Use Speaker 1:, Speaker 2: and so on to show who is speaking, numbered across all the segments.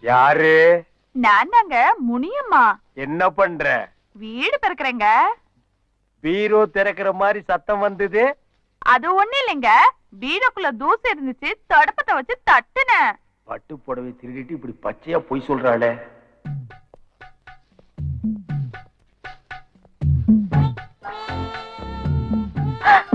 Speaker 1: யாரு?
Speaker 2: நானாங்க முனியம்மா.
Speaker 1: என்ன பண்ற?
Speaker 2: வீடு பெருக்கிறேங்க
Speaker 1: பீரோ திறக்கிற மாதிரி சத்தம் வந்தது?
Speaker 2: அது ஒண்ணு இல்லைங்க. பீரோக்குள்ள தூசி இருந்துச்சு தடுப்பத்தை வச்சு தட்டுன
Speaker 1: பட்டு புடவை திருடிட்டு இப்படி பச்சையா பொய் சொல்றாளே.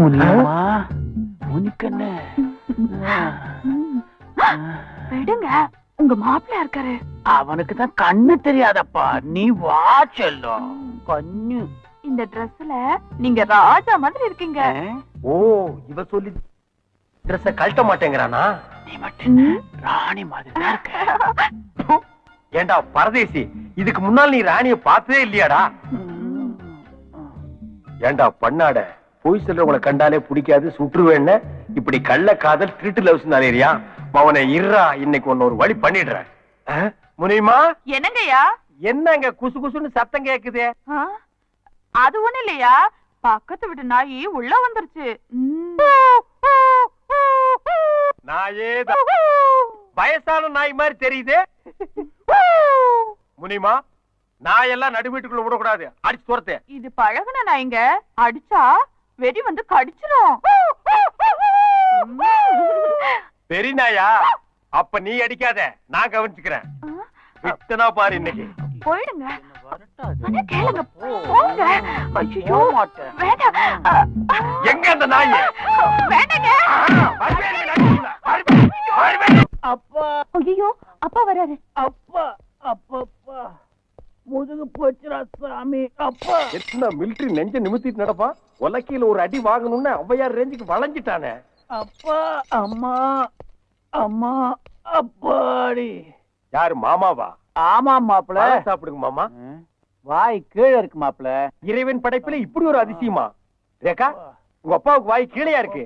Speaker 3: முனியம்மா முனிக்கண்ணு.
Speaker 2: விடுங்க உங்க மாப்பிள்ள இருக்காரு
Speaker 3: அவனுக்கு தான் கண்ணு தெரியாதப்பா. நீ வா செல்லம். கண்ணு.
Speaker 2: இந்த Dressல நீங்க ராஜா மாதிரி இருக்கீங்க.
Speaker 1: ஓ இவ சொல்லி ட்ரெஸ்ஸ கழட்ட மாட்டேங்கிறானா?
Speaker 3: நீ மட்டும்? ராணி மாதிரி தான் இருக்க.
Speaker 1: ஏண்டா பரதேசி இதுக்கு முன்னால் நீ ராணிய பார்த்ததே இல்லையாடா? ஏண்டா பண்ணாட? பொய் சொல்றவங்களை கண்டாலே பிடிக்காது சுற்றுவேன்னு இப்படி கள்ள காதல் திருட்டு லவ்ஸ் நாளேரியா அவனை இருறா இன்னைக்கு ஒன்னு ஒரு வழி பண்ணிடுறேன். ஆ? முனியுமா?
Speaker 2: என்னங்கய்யா?
Speaker 1: என்னங்க குசு குசுன்னு சத்தம் கேக்குதே?
Speaker 2: அது ஒண்ணு இல்லையா? பக்கத்து வீட்டு நாயி உள்ள வந்துருச்சு.
Speaker 1: நாயே. வயசான நாய் மாதிரி தெரியுதே. முனிமா நாயெல்லாம் நடு வீட்டுக்குள்ள விடக்கூடாது. அடிச்சு துரத்து.
Speaker 2: இது பழகுன நாய்ங்க. அடிச்சா வெடி வந்து கடிச்சிரும்.
Speaker 1: பெரிய நாயா அப்ப நீ அடிக்காத. நான் கவனிச்சுக்கிறேன். விட்டனா பாரு இன்னைக்கு.
Speaker 2: போயிடுங்க.
Speaker 3: வரட்டாது.
Speaker 2: அண்ணா, கேளுங்க. போங்க. ஐயோ.
Speaker 1: எங்க அந்த நாய்?
Speaker 2: வேண்டாங்க.
Speaker 3: அப்பா.
Speaker 2: ஐயோ அப்பா வராரு.
Speaker 3: சாமி அப்பா.
Speaker 1: எத்தனை மிலிட்டரி நெஞ்ச நிமித்திட்டு நடப்பான் உலக்கையில ஒரு அடி வாங்கணும்னு ஔவையார் ரேஞ்சுக்கு வளைஞ்சிட்டானே.
Speaker 3: அப்பா அம்மா அம்மா அப்பாடி.
Speaker 1: யாரு மாமாவா?
Speaker 3: ஆமா மாப்பிள
Speaker 1: சாப்பிடுங்க மாமா.
Speaker 3: வாய் கீழே இருக்கு மாப்பிள
Speaker 1: இறைவன் படைப்புல இப்படி ஒரு அதிசயமா? ரேகா உங்க அப்பாவுக்கு வாய் கீழையா இருக்கு?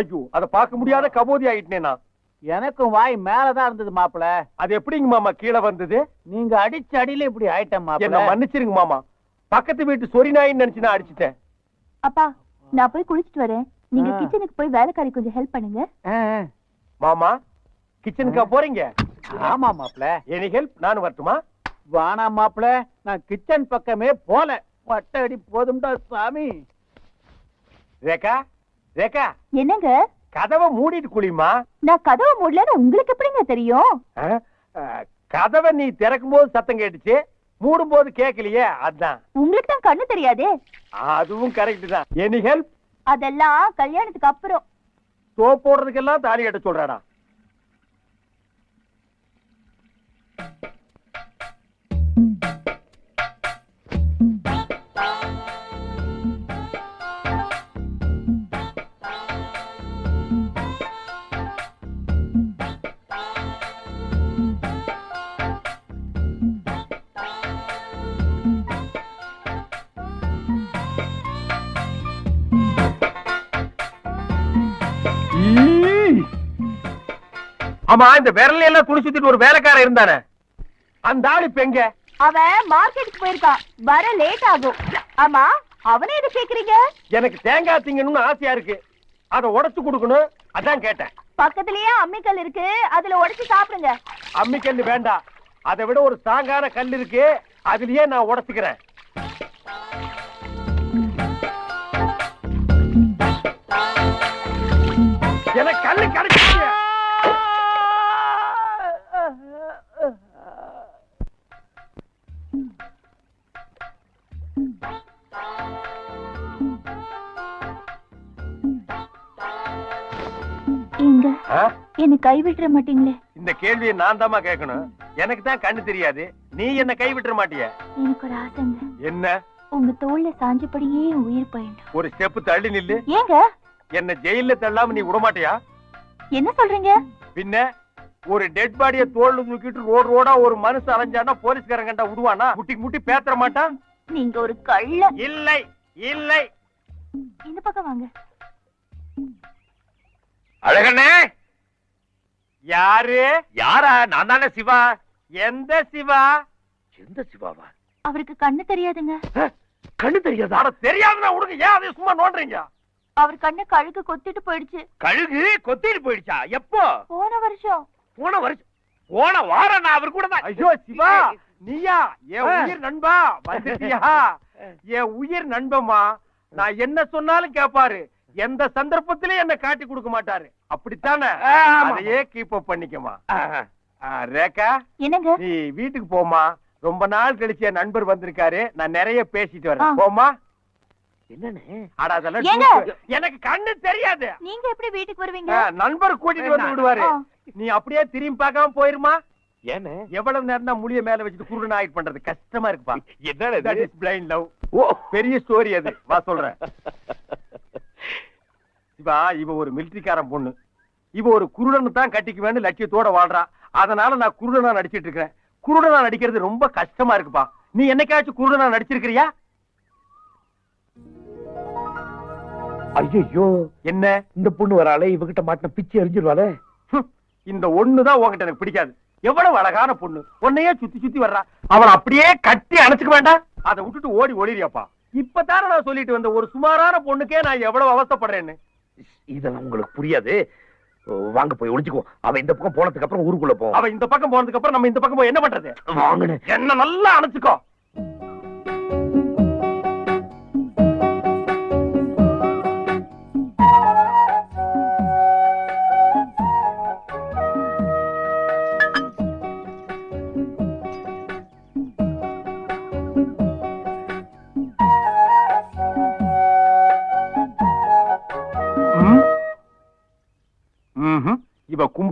Speaker 1: ஐயோ அத பார்க்க முடியாத கபோதி ஆயிட்டேனே? நான்
Speaker 3: எனக்கும் வாய் மேலதான் இருந்தது மாப்பிள.
Speaker 1: அது எப்படிங்க மாமா கீழே வந்தது?
Speaker 3: நீங்க அடிச்ச அடியில இப்படி ஆயிட்டேன்
Speaker 1: என்ன
Speaker 3: மாப்பிள
Speaker 1: மன்னிச்சிருங்க மாமா. பக்கத்து வீட்டு சொரி நாயின்னு நினைச்சு நான் அடிச்சிட்டேன்.
Speaker 4: அப்பா நான் போய் குளிச்சிட்டு வரேன். நீங்க
Speaker 3: ஆ.
Speaker 4: கிச்சனுக்கு போய் வேலைக்காரி கொஞ்சம் ஹெல்ப் பண்ணுங்க.
Speaker 3: ஆ,
Speaker 1: மாமா கிச்சனுக்கா போறீங்க?
Speaker 3: ஆமா மாப்பிள.
Speaker 1: எனி ஹெல்ப் நான் வரட்டுமா?
Speaker 3: வானா மாப்பிள. நான் கிச்சன் பக்கமே போல. வட்ட அடி போதும்டா சாமி.
Speaker 1: ரேகா ரேகா.
Speaker 4: என்னங்க?
Speaker 1: கதவை மூடிட்டு குளிமா
Speaker 4: நான் கதவை மூடலன்னு உங்களுக்கு எப்படிங்க தெரியும்?
Speaker 1: கதவை நீ திறக்கும் போது சத்தம் கேட்டுச்சு மூடும் போது கேட்கலையே அதான்.
Speaker 4: உங்களுக்கு தான் கண்ணு தெரியாதே.
Speaker 1: அதுவும் கரெக்ட் தான். எனி ஹெல்ப்
Speaker 4: அதெல்லாம் கல்யாணத்துக்கு அப்புறம்.
Speaker 1: சோப் போடுறதுக்கெல்லாம் தாலி கட்ட சொல்றாடா. ஆமா இந்த விரல எல்லாம் துணி சுத்திட்டு ஒரு வேலைக்காரன் இருந்தானே. அந்த ஆள் இப்ப எங்க?
Speaker 4: அவன் மார்க்கெட்டுக்கு போயிருக்கான். வர லேட் ஆகும். ஆமா அவனை எது கேக்குறீங்க?
Speaker 1: எனக்கு தேங்காய் திங்கணும்னு ஆசையா இருக்கு. அத உடைச்சு கொடுக்கணும். அதான் கேட்டேன்.
Speaker 4: பக்கத்துலயே அம்மிக்கல் இருக்கு. அதுல உடைச்சு சாப்பிடுங்க.
Speaker 1: அம்மிக்கல்லு வேண்டாம். அதை விட ஒரு ஸ்ட்ராங்கான கல் இருக்கு. அதுலயே நான் உடைச்சுக்கிறேன். எனக்கு கல்லு கிடைச்சிருச்சு.
Speaker 4: என்ன கை விட்டுற மாட்டீங்களே?
Speaker 1: இந்த கேள்வியை நான் தாமா கேட்கணும். எனக்கு தான் கண்ணு தெரியாது. நீ என்ன கை விட்டுற மாட்டிய?
Speaker 4: எனக்கு ஒரு ஆசைங்க
Speaker 1: என்ன?
Speaker 4: உங்க தோல்ல சாஞ்சபடியே உயிர் பயணம்
Speaker 1: ஒரு ஸ்டெப் தள்ளி நில்லு.
Speaker 4: ஏங்க?
Speaker 1: என்ன ஜெயில தள்ளாம நீ விட மாட்டியா?
Speaker 4: என்ன சொல்றீங்க?
Speaker 1: பின்ன ஒரு டெட் பாடிய தோல்ல தூக்கிட்டு ரோடு ரோடா ஒரு மனுஷன் அலைஞ்சானா போலீஸ்காரன் கண்டா விடுவானா முட்டி முட்டி பேத்தற மாட்டான்
Speaker 4: நீங்க ஒரு கள்ள
Speaker 1: இல்லை இல்லை.
Speaker 4: இந்த பக்கம் வாங்க.
Speaker 1: அழகண்ணே! யாரு? யாரா? நான் தானே சிவா. எந்த சிவா? எந்த சிவாவா?
Speaker 4: அவருக்கு கண்ணு தெரியாதுங்க.
Speaker 1: கண்ணு தெரியாதா? அட தெரியாதுன்னா உனக்கு ஏன் அதை சும்மா நோண்டுறீங்க?
Speaker 4: அவர் கண்ணு கழுகு கொத்திட்டு போயிடுச்சு.
Speaker 1: கழுகு கொத்திட்டு போயிடுச்சா? எப்போ?
Speaker 4: போன வருஷம்.
Speaker 1: போன வருஷம்
Speaker 5: போன வாரம் நான் அவர் கூட தான்.
Speaker 1: ஐயோ சிவா! நீயா? என் உயிர் நண்பா? வந்துட்டியா? என் உயிர் நண்பமா நான் என்ன சொன்னாலும் கேப்பாரு. எந்த சந்தர்ப்பத்திலயும் என்ன காட்டி கொடுக்க மாட்டாரு. அப்படித்தானே. அதையே கீப் அப் பண்ணிக்கமா ரேகா
Speaker 4: என்னங்க?
Speaker 1: நீ வீட்டுக்கு போமா ரொம்ப நாள் கழிச்சு என் நண்பர் வந்திருக்காரு. நான் நிறைய பேசிட்டு. வரேன். போமா. எனக்கு கண்ணு தெரியாது.
Speaker 4: நீங்க எப்படி வீட்டுக்கு வருவீங்க?
Speaker 1: நண்பர் கூட்டிட்டு வந்து விடுவாரு. நீ அப்படியே திரும்பி பார்க்காம போயிருமா?
Speaker 5: ஏன்னு
Speaker 1: எவ்வளவு நேரம் தான் முடிய மேல வச்சுட்டு குருடன் ஆயிட் பண்றது? கஷ்டமா இருக்குப்பா. blind love.
Speaker 5: ஓ.
Speaker 1: பெரிய ஸ்டோரி அது. வா சொல்றேன். சிவா இவ ஒரு மிலிட்டரிக்காரன் பொண்ணு. இவ ஒரு குருடனை தான் கட்டிக்குவேன்னு லட்சியத்தோட வாழ்றா. அதனால நான் குருடனா நடிச்சிட்டு இருக்கிறேன் குருடனா நடிக்கிறது ரொம்ப கஷ்டமா இருக்குப்பா. நீ என்னைக்காச்சும் குருடனா நடிச்சிருக்கிறியா?
Speaker 5: ஐயோ
Speaker 1: என்ன?
Speaker 5: இந்த பொண்ணு வராளே இவகிட்ட மாட்டின பிச்சு எரிஞ்சிருவாளே?
Speaker 1: இந்த ஒண்ணுதான் உன்கிட்ட எனக்கு பிடிக்காது. எவ்வளவு அழகான பொண்ணு. உன்னையே சுத்தி சுத்தி வர்றா. அவளை அப்படியே கட்டி அணைச்சுக்க வேண்டாம். அதை விட்டுட்டு ஓடி ஓடிறியாப்பா இப்பதானே நான் சொல்லிட்டு வந்த ஒரு சுமாரான பொண்ணுக்கே நான் எவ்வளவு அவஸ்தைப்படுறேன்னு
Speaker 5: இதெல்லாம் உங்களுக்கு புரியாது. வாங்க போய் ஒளிச்சுக்கோ அவ இந்த பக்கம் போனதுக்கு அப்புறம் ஊருக்குள்ள போ
Speaker 1: அவ இந்த பக்கம் போனதுக்கு அப்புறம் நம்ம இந்த பக்கம் போய் என்ன பண்றது?
Speaker 5: வாங்கன்னு
Speaker 1: என்ன நல்லா அணைச்சுக்கோ.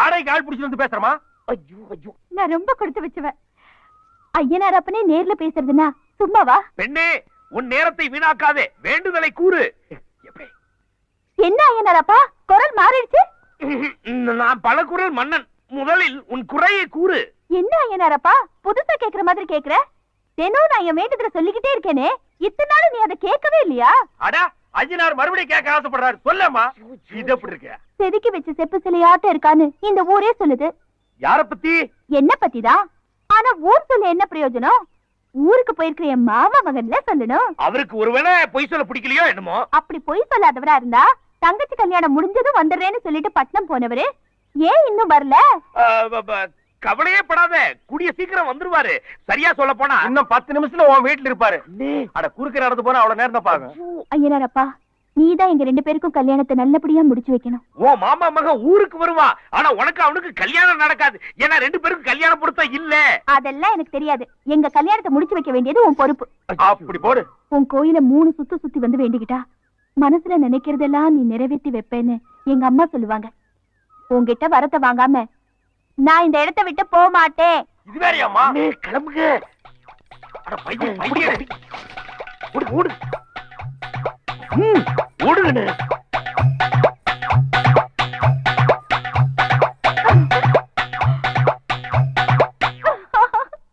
Speaker 1: வாடகைக்கு ஆள் பிடிச்சிட்டு வந்து பேசுறமா?
Speaker 5: ஐயோ ஐயோ.
Speaker 4: நான் ரொம்ப கொடுத்து வச்சுவேன். ஐயனாரப்பனே நேர்ல பேசுறதுன்னா சும்மாவா
Speaker 5: பெண்ணே உன் நேரத்தை வீணாக்காதே. வேண்டுதலை கூறு.
Speaker 4: என்ன ஐயனாரப்பா குரல் மாறிடுச்சு?
Speaker 5: நான் பல குரல் மன்னன். முதலில் உன் குறையை கூறு.
Speaker 4: என்ன ஐயனாரப்பா புதுசா கேக்குற மாதிரி கேக்குற? தினம் நான் என் வேண்டுதல சொல்லிக்கிட்டே இருக்கேனே. இத்தனை நாள் நீ அதை கேட்கவே இல்லையா?
Speaker 1: அடா அஜினார் மறுபடியும் கேட்க ஆசைப்படுறாரு. சொல்லம்மா. இது எப்படி இருக்கு?
Speaker 4: செதுக்கி வச்ச செப்பு சிலையாட்டம் இருக்கான்னு இந்த ஊரே சொல்லுது.
Speaker 5: யார பத்தி?
Speaker 4: என்ன பத்திதான் ஆனா ஊர் சொல்ல என்ன பிரயோஜனம்? ஊருக்கு போயிருக்கிற என் மாமா மகன்ல சொல்லணும்.
Speaker 5: அவருக்கு ஒருவேளை பொய் சொல்ல பிடிக்கலையோ என்னமோ?
Speaker 4: அப்படி பொய் சொல்லாதவரா இருந்தா தங்கச்சி கல்யாணம் முடிஞ்சதும் வந்துடுறேன்னு சொல்லிட்டு பட்னம் போனவரு. ஏன் இன்னும் வரல?
Speaker 5: கவலையே படாத. கூடிய சீக்கிரம் வந்துருவாரு. சரியா சொல்ல போனா?
Speaker 1: இன்னும் பத்து நிமிஷத்துல உன் வீட்டுல இருப்பாரு. அட குறுக்க நடந்து போனா அவ்வளவு நேரம் பாக்க
Speaker 4: ஐயனாரப்பா நீதான் எங்க ரெண்டு பேருக்கும் கல்யாணத்தை நல்லபடியா முடிச்சு வைக்கணும்.
Speaker 5: ஓ மாமா மகன் ஊருக்கு வருவா. ஆனா உனக்கு அவனுக்கு கல்யாணம் நடக்காது. ஏன்னா ரெண்டு பேருக்கும் கல்யாண பொருத்தம் இல்ல.
Speaker 4: அதெல்லாம் எனக்கு தெரியாது. எங்க கல்யாணத்தை முடிச்சு வைக்க வேண்டியது உன் பொறுப்பு.
Speaker 1: அப்படி போடு.
Speaker 4: உன் கோயில மூணு சுத்து சுத்தி வந்து வேண்டிக்கிட்டா மனசுல நினைக்கிறதெல்லாம் நீ நிறைவேற்றி வைப்பேன்னு எங்க அம்மா சொல்லுவாங்க. உன்கிட்ட வரத்தை வாங்காம நான் இந்த இடத்தை விட்டு போக மாட்டேன்.
Speaker 1: இது வேறையாம்மா
Speaker 5: அண்ணே, கிளம்புங்க. அட பையன் பையன் ஓடு ஓடு. ம், ஓடுங்கண்ணே.